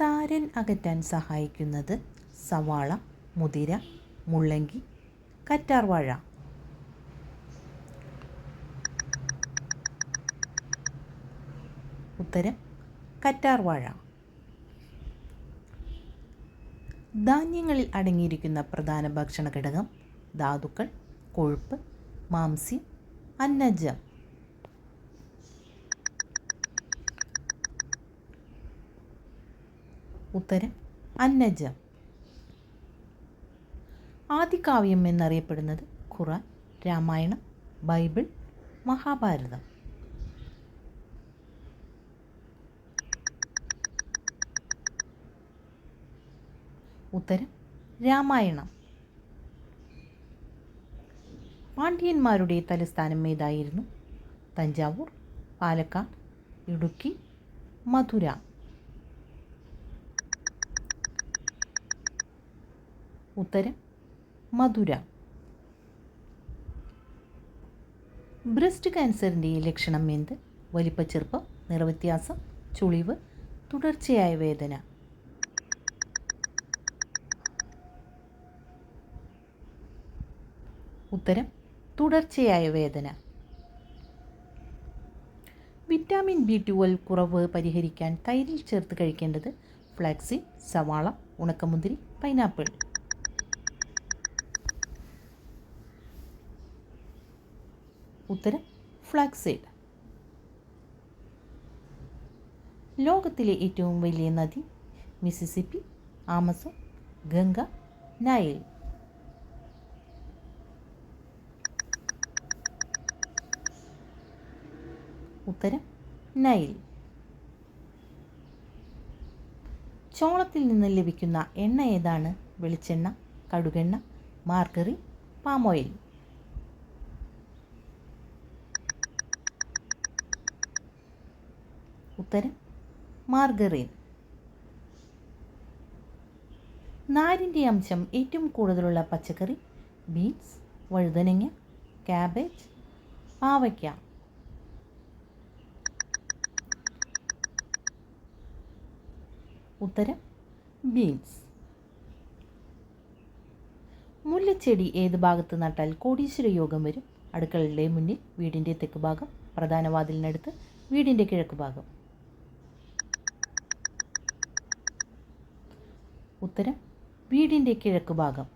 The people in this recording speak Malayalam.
താരൻ അകറ്റാൻ സഹായിക്കുന്നത് സവാള മുതിര മുള്ളങ്കി കറ്റാർവാഴ. ഉത്തരം കറ്റാർവാഴ. ധാന്യങ്ങളിൽ അടങ്ങിയിരിക്കുന്ന പ്രധാന ഭക്ഷണ ഘടകം ധാതുക്കൾ കൊഴുപ്പ് മാംസ്യം അന്നജം. ഉത്തരം അന്നജം. ആദികാവ്യം എന്നറിയപ്പെടുന്നത് ഖുറാൻ രാമായണം ബൈബിൾ മഹാഭാരതം. ഉത്തരം രാമായണം. പാണ്ഡ്യന്മാരുടെ തലസ്ഥാനം ഏതായിരുന്നു? തഞ്ചാവൂർ പാലക്കാട് ഇടുക്കി മധുര. ഉത്തരം മധുര. ബ്രസ്റ്റ് ക്യാൻസറിന്റെ ലക്ഷണം എന്ത്? വലിപ്പച്ചെറുപ്പം നിറവ്യത്യാസം ചുളിവ് തുടർച്ചയായ വേദന. ഉത്തരം തുടർച്ചയായ വേദന. വിറ്റാമിൻ ബി ട്വൽവ് കുറവ് പരിഹരിക്കാൻ തൈരിൽ ചേർത്ത് കഴിക്കേണ്ടത് ഫ്ലാക്സിൻ സവാള ഉണക്കമുന്തിരി പൈനാപ്പിൾ. ഉത്തരം ഫ്ലാക്സൈഡ്. ലോകത്തിലെ ഏറ്റവും വലിയ നദി മിസിസിപ്പി ആമസോൺ ഗംഗ നൈൽ. ഉത്തരം നൈൽ. ചോളത്തിൽ നിന്ന് ലഭിക്കുന്ന എണ്ണ ഏതാണ്? വെളിച്ചെണ്ണ കടുകെണ്ണ മാർഗറി പാം ഉത്തരം മാർഗറീൻ നാരിന്റെ അംശം ഏറ്റവും കൂടുതലുള്ള പച്ചക്കറി ബീൻസ് വഴുതനങ്ങ ക്യാബേജ് പാവയ്ക്ക ഉത്തരം ബീൻസ്. മുല്ലച്ചെടി ഏത് ഭാഗത്ത് നട്ടാൽ കോടീശ്വര യോഗം വരും? അടുക്കളയുടെ മുന്നിൽ വീടിന്റെ തെക്ക് ഭാഗം പ്രധാന വാതിലിനടുത്ത് വീടിന്റെ കിഴക്ക് ഭാഗം. ഉത്തരം വീടിന്റെ കിഴക്ക് ഭാഗം.